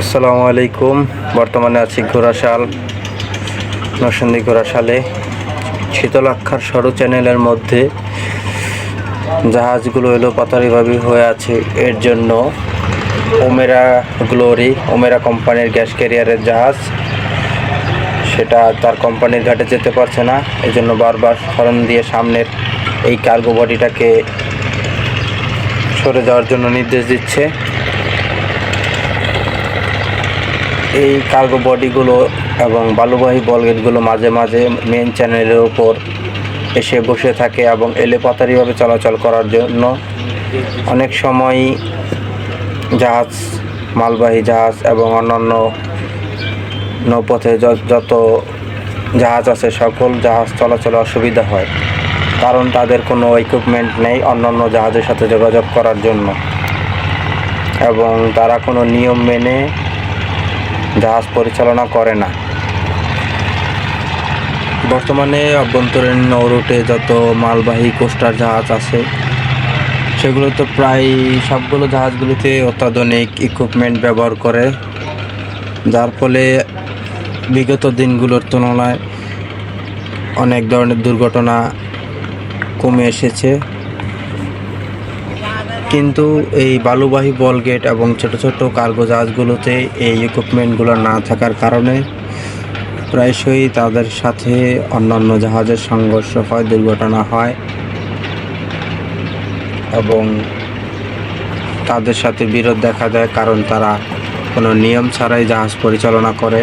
আসসালামু আলাইকুম। বর্তমানে আছি ঘোড়াশাল, নরসিংদী ঘোড়াশালে, শীতলাক্ষার সরু চ্যানেলের মধ্যে। জাহাজগুলো এলো পাতারিভাবে হয়ে আছে। এর জন্য ওমেরা গ্লোরি, ওমেরা কোম্পানির গ্যাস ক্যারিয়ারের জাহাজ। সেটা তার কোম্পানির ঘাটে যেতে পারছে না। এই জন্য বারবার হরন দিয়ে সামনের এই কার্গো বডিটাকে সরে যাওয়ার জন্য নির্দেশ দিচ্ছে। এই কার্গো বডিগুলো এবং বালুবাহী বলগেটগুলো মাঝে মাঝে মেন চ্যানেলের ওপর এসে বসে থাকে এবং এলেপাতারিভাবে চলাচল করার জন্য অনেক সময় জাহাজ, মালবাহী জাহাজ এবং অন্যান্য নৌপথে যত জাহাজ আছে সকল জাহাজ চলাচলে অসুবিধা হয়। কারণ তাদের কোনো ইকুইপমেন্ট নেই অন্যান্য জাহাজের সাথে যোগাযোগ করার জন্য। এবং তারা কোনো নিয়ম মেনে জাহাজ পরিচালনা করে না। বর্তমানে অভ্যন্তরীণ নৌরুটে যত মালবাহী কোস্টার জাহাজ আছে, সেগুলো তো প্রায় সবগুলো জাহাজগুলিতে অত্যাধুনিক ইকুইপমেন্ট ব্যবহার করে। যার ফলে বিগত দিনগুলোর তুলনায় অনেক ধরনের দুর্ঘটনা কমে এসেছে। কিন্তু এই বালুবাহী বলগেট এবং ছোট ছোট কার্গো জাহাজগুলোতে এই ইকুইপমেন্টগুলো না থাকার কারণে প্রায়শই তাদের সাথে অন্যান্য জাহাজের সংঘর্ষ হয়, দুর্ঘটনা হয় এবং তাদের সাথে বিরোধ দেখা দেয় কারণ তারা কোনো নিয়ম ছাড়াই জাহাজ পরিচালনা করে।